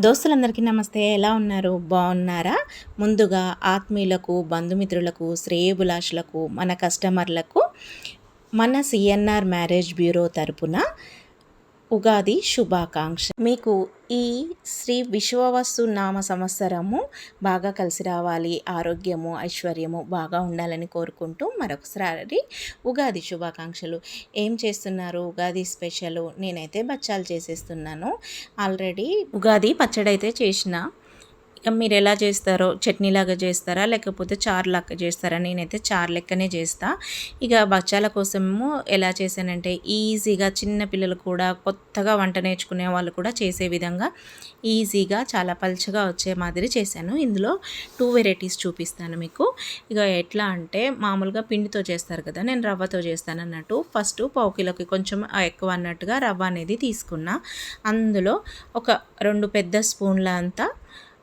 దోస్తులందరికీ నమస్తే. ఎలా ఉన్నారు? బాగున్నారా? ముందుగా ఆత్మీయులకు బంధుమిత్రులకు శ్రేయభిలాషులకు మన కస్టమర్లకు మన సిఎన్ఆర్ మ్యారేజ్ బ్యూరో తరపున ఉగాది శుభాకాంక్ష. మీకు ఈ శ్రీ విశ్వవస్తు నామ సంవత్సరము బాగా కలిసి రావాలి ఆరోగ్యము ఐశ్వర్యము బాగా ఉండాలని కోరుకుంటూ మరొకసారి ఉగాది శుభాకాంక్షలు. ఏం చేస్తున్నారు ఉగాది స్పెషల్? నేనైతే బచ్చాలు చేసేస్తున్నాను. ఆల్రెడీ ఉగాది పచ్చడి అయితే చేసిన. ఇక మీరు ఎలా చేస్తారో చట్నీలాగా చేస్తారా లేకపోతే చారు లాగా చేస్తారా నేనైతే చారు లెక్కనే చేస్తా. ఇక బచ్చాల కోసము ఎలా చేశానంటే ఈజీగా చిన్న పిల్లలు కూడా కొత్తగా వంట నేర్చుకునే వాళ్ళు కూడా చేసే విధంగా ఈజీగా చాలా పలుచగా వచ్చే మాదిరి చేశాను. ఇందులో టూ వెరైటీస్ చూపిస్తాను మీకు. ఇక ఎట్లా అంటే మామూలుగా పిండితో చేస్తారు కదా నేను రవ్వతో చేస్తాను అన్నట్టు. ఫస్ట్ పావు కిలోకి కొంచెం ఎక్కువ అన్నట్టుగా రవ్వ అనేది తీసుకున్నా. అందులో ఒక రెండు పెద్ద స్పూన్ల అంతా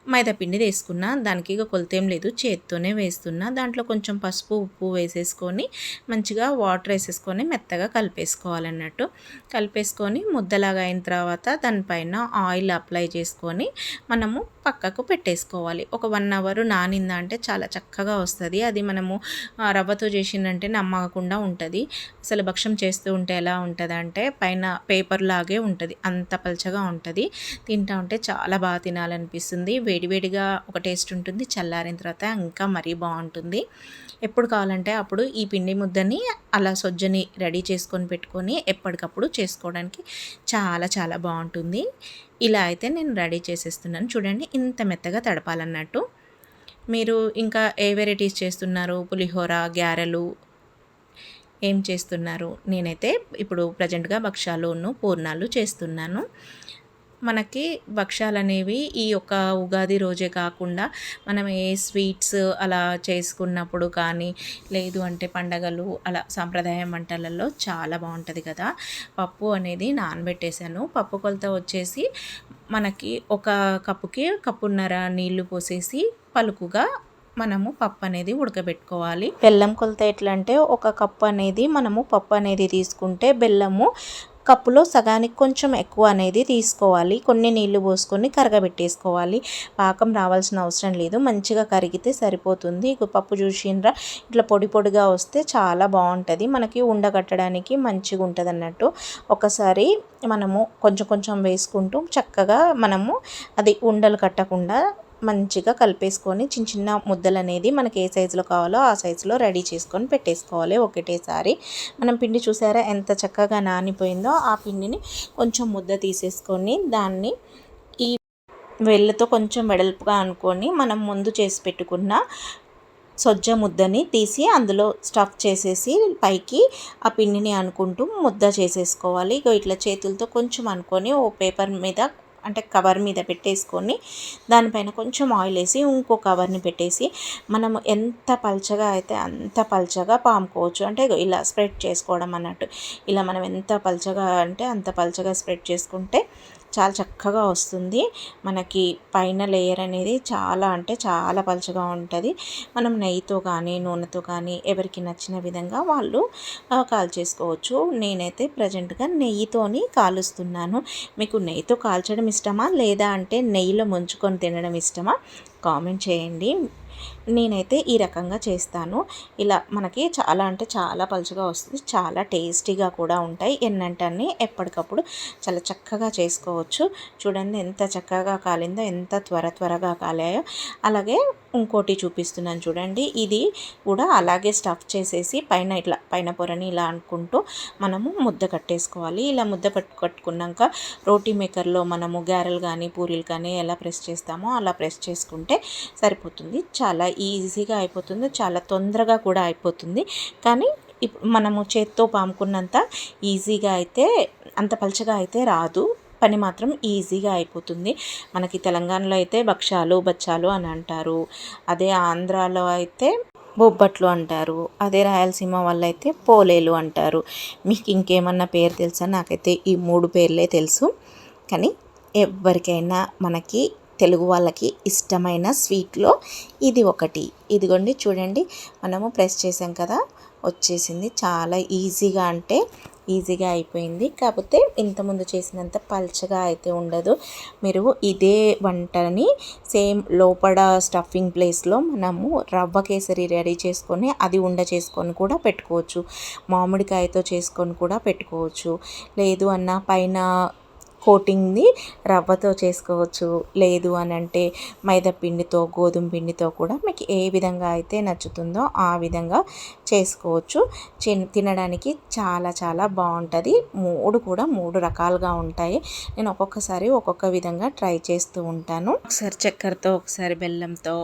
మైదాపిండి వేసుకున్న దానికి ఇక కొలతేం లేదు. చేత్తోనే వేస్తున్నా. దాంట్లో కొంచెం పసుపు ఉప్పు వేసేసుకొని మంచిగా వాటర్ వేసేసుకొని మెత్తగా కలిపేసుకోవాలన్నట్టు. కలిపేసుకొని ముద్దలాగా అయిన తర్వాత దానిపైన ఆయిల్ అప్లై చేసుకొని మనము పక్కకు పెట్టేసుకోవాలి. ఒక వన్ అవర్ నానిందా అంటే చాలా చక్కగా వస్తుంది. అది మనము రవ్వతో చేసిందంటే నమ్మకుండా ఉంటుంది. అసలు భక్ష్యం చేస్తూ ఉంటే ఎలా ఉంటుంది అంటే పైన పేపర్ లాగే ఉంటుంది. అంత పలచగా ఉంటుంది. తింటా ఉంటే చాలా బాగా తినాలనిపిస్తుంది. వేడివేడిగా ఒక టేస్ట్ ఉంటుంది. చల్లారిన తర్వాత ఇంకా మరీ బాగుంటుంది. ఎప్పుడు కావాలంటే అప్పుడు ఈ పిండి ముద్దని అలా సొజ్జని రెడీ చేసుకొని పెట్టుకొని ఎప్పటికప్పుడు చేసుకోవడానికి చాలా చాలా బాగుంటుంది. ఇలా అయితే నేను రెడీ చేసేస్తున్నాను. చూడండి ఇంత మెత్తగా తడపాలన్నట్టు. మీరు ఇంకా ఏ వెరైటీస్ చేస్తున్నారు? పులిహోర గ్యారెలు ఏం చేస్తున్నారు? నేనైతే ఇప్పుడు ప్రజెంట్గా భక్షాలును పూర్ణాలు చేస్తున్నాను. మనకి భక్ష్యాలు అనేవి ఈ యొక్క ఉగాది రోజే కాకుండా మనం ఏ స్వీట్స్ అలా చేసుకున్నప్పుడు కానీ లేదు అంటే పండగలు అలా సాంప్రదాయ వంటలలో చాలా బాగుంటుంది కదా. పప్పు అనేది నానబెట్టేశాను. పప్పు కొలత వచ్చేసి మనకి ఒక కప్పుకి కప్పున్నర నీళ్ళు పోసేసి పలుకుగా మనము పప్పు అనేది ఉడకబెట్టుకోవాలి. బెల్లం కొలత ఎట్లా అంటే ఒక కప్పు అనేది మనము పప్పు అనేది తీసుకుంటే బెల్లము కప్పులో సగానికి కొంచెం ఎక్కువ అనేది తీసుకోవాలి. కొన్ని నీళ్ళు పోసుకొని కరగబెట్టేసుకోవాలి. పాకం రావాల్సిన అవసరం లేదు. మంచిగా కరిగితే సరిపోతుంది. పప్పు చూసిండ్రా? ఇట్లా పొడి పొడిగా వస్తే చాలా బాగుంటుంది. మనకి ఉండగట్టడానికి మంచిగా ఉంటుంది అన్నట్టు. ఒకసారి మనము కొంచెం కొంచెం వేసుకుంటూ చక్కగా మనము అది ఉండలు కట్టకుండా మంచిగా కలిపేసుకొని చిన్న చిన్న ముద్దలు అనేది మనకి ఏ సైజులో కావాలో ఆ సైజులో రెడీ చేసుకొని పెట్టేసుకోవాలి ఒకటేసారి. మనం పిండి చూసారా ఎంత చక్కగా నానిపోయిందో ఆ పిండిని కొంచెం ముద్ద తీసేసుకొని దాన్ని ఈ వెళ్ళతో కొంచెం వెడల్పుగా అనుకొని మనం ముందు చేసి పెట్టుకున్న సొజ్జ ముద్దని తీసి అందులో స్టఫ్ చేసేసి పైకి ఆ పిండిని అనుకుంటూ ముద్ద చేసేసుకోవాలి. ఇక ఇట్లా చేతులతో కొంచెం అనుకొని ఓ పేపర్ మీద అంటే కవర్ మీద పెట్టేసుకొని దానిపైన కొంచెం ఆయిల్ వేసి ఇంకో కవర్ని పెట్టేసి మనము ఎంత పల్చగా అయితే అంత పల్చగా పాముకోవచ్చు. అంటే ఇలా స్ప్రెడ్ చేసుకోవడం అన్నట్టు. ఇలా మనం ఎంత పల్చగా అంటే అంత పల్చగా స్ప్రెడ్ చేసుకుంటే చాలా చక్కగా వస్తుంది. మనకి పైన లేయర్ అనేది చాలా అంటే చాలా పలుచగా ఉంటుంది. మనం నెయ్యితో కానీ నూనెతో కానీ ఎవరికి నచ్చిన విధంగా వాళ్ళు కాల్ చేసుకోవచ్చు. నేనైతే ప్రజెంట్గా నెయ్యితోని కాలుస్తున్నాను. మీకు నెయ్యితో కాల్చడం ఇష్టమా? లేదా అంటే నెయ్యిలో ముంచుకొని తినడం ఇష్టమా? కామెంట్ చేయండి. నేనైతే ఈ రకంగా చేస్తాను. ఇలా మనకి చాలా అంటే చాలా పలుచగా వస్తుంది. చాలా టేస్టీగా కూడా ఉంటాయి. ఎన్నంటే ఎప్పటికప్పుడు చాలా చక్కగా చేసుకోవచ్చు. చూడండి ఎంత చక్కగా కాలిందో ఎంత త్వర త్వరగా కాలాయో. అలాగే ఇంకోటి చూపిస్తున్నాను చూడండి. ఇది కూడా అలాగే స్టఫ్ చేసేసి పైన ఇట్లా పైన పొరని ఇలా అనుకుంటూ మనము ముద్ద కట్టేసుకోవాలి. ఇలా ముద్ద పట్టు కట్టుకున్నాక రోటీ మేకర్లో మనము గారెలు కానీ పూరీలు కానీ ఎలా ప్రెస్ చేస్తామో అలా ప్రెస్ చేసుకుంటే సరిపోతుంది. చాలా చాలా ఈజీగా అయిపోతుంది చాలా తొందరగా కూడా అయిపోతుంది. కానీ ఇప్పుడు మనము చేత్తో పాముకున్నంత ఈజీగా అయితే అంత పలచగా అయితే రాదు. పని మాత్రం ఈజీగా అయిపోతుంది. మనకి తెలంగాణలో అయితే భక్షాలు బచ్చాలు అని అంటారు. అదే ఆంధ్రాలో అయితే బొబ్బట్లు అంటారు. అదే రాయలసీమ వాళ్ళు అయితే పోలేలు అంటారు. మీకు ఇంకేమన్నా పేరు తెలుసా? నాకైతే ఈ మూడు పేర్లే తెలుసు. కానీ ఎవరికైనా మనకి తెలుగు వాళ్ళకి ఇష్టమైన స్వీట్లో ఇది ఒకటి. ఇదిగోండి చూడండి మనము ప్రెస్ చేసాం కదా వచ్చేసింది. చాలా ఈజీగా అంటే ఈజీగా అయిపోయింది. కాకపోతే ఇంతకుముందు చేసినంత పల్చగా అయితే ఉండదు. మీరు ఇదే వంటని సేమ్ లోపల స్టఫింగ్ ప్లేస్లో మనము రవ్వ కేసరి రెడీ చేసుకొని అది ఉండ చేసుకొని కూడా పెట్టుకోవచ్చు. మామిడికాయతో చేసుకొని కూడా పెట్టుకోవచ్చు. లేదు అన్న పైన కోటింగ్ని రవ్వతో చేసుకోవచ్చు. లేదు అని అంటే మైదా పిండితో గోధుమ పిండితో కూడా మీకు ఏ విధంగా అయితే నచ్చుతుందో ఆ విధంగా చేసుకోవచ్చు. తినడానికి చాలా చాలా బాగుంటుంది మూడు కూడా మూడు రకాలుగా ఉంటాయి. నేను ఒక్కొక్కసారి ఒక్కొక్క విధంగా ట్రై చేస్తూ ఉంటాను. ఒకసారి చక్కెరతో ఒకసారి బెల్లంతో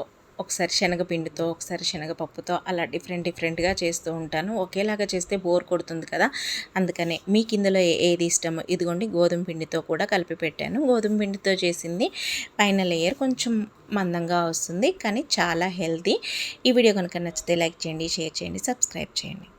ఒకసారి శనగపిండితో ఒకసారి శనగపప్పుతో అలా డిఫరెంట్ డిఫరెంట్గా చేస్తూ ఉంటాను. ఒకేలాగా చేస్తే బోర్ కొడుతుంది కదా. అందుకనే మీకు ఇందులో ఏది ఇష్టమో ఇదిగోండి గోధుమ పిండితో కూడా కలిపి పెట్టాను. గోధుమ పిండితో చేసింది పైన లేయర్ కొంచెం మందంగా వస్తుంది కానీ చాలా హెల్తీ. ఈ వీడియో కనుక నచ్చితే లైక్ చేయండి షేర్ చేయండి సబ్స్క్రైబ్ చేయండి.